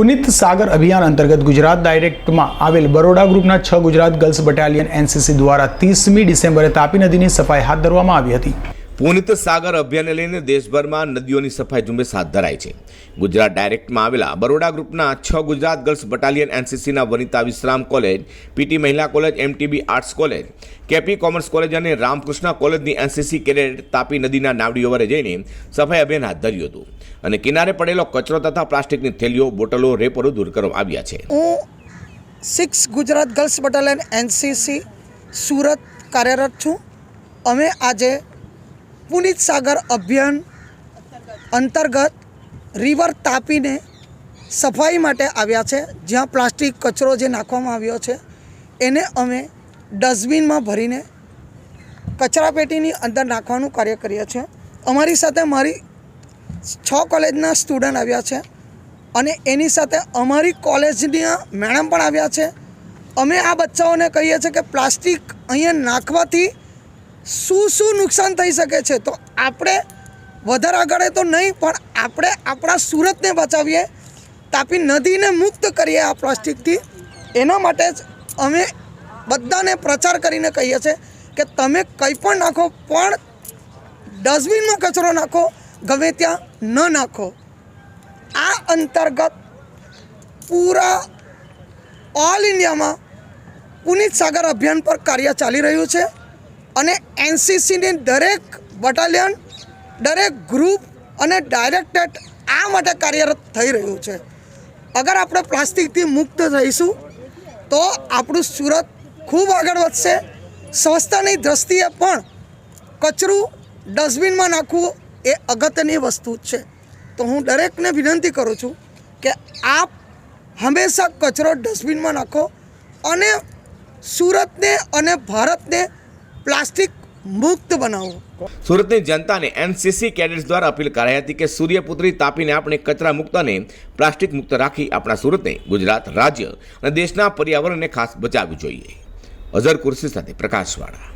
પુનિત સાગર અભિયાન અંતર્ગત ગુજરાત ડાયરેક્ટમાં આવેલ બરોડા ગ્રુપના છ ગુજરાત ગર્લ્સ બટાલિયન એનસીસી દ્વારા ત્રીસમી ડિસેમ્બરે તાપી નદીની સફાઈ હાથ ધરવામાં આવી હતી. પુનિત સાગર અભિયાનને લઈને દેશભરમાં નદીઓની સફાઈ ઝુંબેશ હાથ ધરાય છે. ગુજરાત ડાયરેક્ટમાં આવેલા બરોડા ગ્રુપના છ Gujarat girls battalion એનસીસીના Vanita Vishram college, PT Mahila college, MTB arts college, KP commerce college અને રામકૃષ્ણ કોલેજની એનસીસી કેડેટ તાપી નદીના નાવડીઓ વરે જઈને સફાઈ અભિયાન હાથ ધર્યું હતું. અને કિનારે પડેલો કચરો તથા પ્લાસ્ટિકની થેલીઓ, બોટલો, રેપરો દૂર કરવામાં આવ્યા છે. હું six Gujarat girls battalion NCC Surat કાર્યરત છું. અમે આજે પુનિત સાગર અભિયાન અંતર્ગત રિવર તાપીને સફાઈ માટે આવ્યા છે. જ્યાં પ્લાસ્ટિક કચરો જે નાખવામાં આવ્યો છે, એને અમે ડસ્ટબિનમાં ભરીને કચરાપેટીની અંદર નાખવાનું કાર્ય કરીએ છીએ. અમારી સાથે મારી છ કોલેજના સ્ટુડન્ટ આવ્યા છે અને એની સાથે અમારી કોલેજના મેડમ પણ આવ્યા છે. અમે આ બચ્ચાઓને કહીએ છીએ કે પ્લાસ્ટિક અહીંયા નાખવાથી શું શું નુકસાન થઈ શકે છે? તો આપણે વધારે આગળ તો નહીં, પણ આપણે આપણા સુરતને બચાવીએ, તાપી નદીને મુક્ત કરીએ આ પ્લાસ્ટિકથી. એના માટે જ અમે બધાને પ્રચાર કરીને કહીએ છીએ કે તમે કંઈ પણ નાખો, પણ ડસ્ટબિનમાં કચરો નાખો ગમે ત્યાં ન નાખો. આ અંતર્ગત પૂરા ઓલ ઇન્ડિયામાં પુનિત સાગર અભિયાન પર કાર્ય ચાલી રહ્યું છે અને એનસીસીની દરેક બટાલિયન દરેક ગ્રુપ અને ડાયરેક્ટેટ આ માટે કાર્યરત થઈ રહ્યું છે. અગર આપણે પ્લાસ્ટિકથી મુક્ત થઈશું તો આપણું સુરત ખૂબ આગળ વધશે. સ્વચ્છતાની દ્રષ્ટિએ પણ કચરું ડસ્ટબિનમાં નાખવું એ અગત્યની વસ્તુ છે. તો હું દરેકને વિનંતી કરું છું કે આપ હંમેશા કચરો ડસ્ટબિનમાં નાખો અને સુરતને અને ભારતને પ્લાસ્ટિક મુક્ત બનાવો. સુરતની જનતાને એનસીસી કેડેટ્સ દ્વારા અપીલ કરાઈ હતી કે સૂર્યપુત્રી તાપીને આપણે કચરા મુક્ત અને પ્લાસ્ટિક મુક્ત રાખી આપણા સુરતને ગુજરાત રાજ્ય અને દેશના પર્યાવરણને ખાસ બચાવવું જોઈએ. અઝર કુર્સી સાથે પ્રકાશવાળા.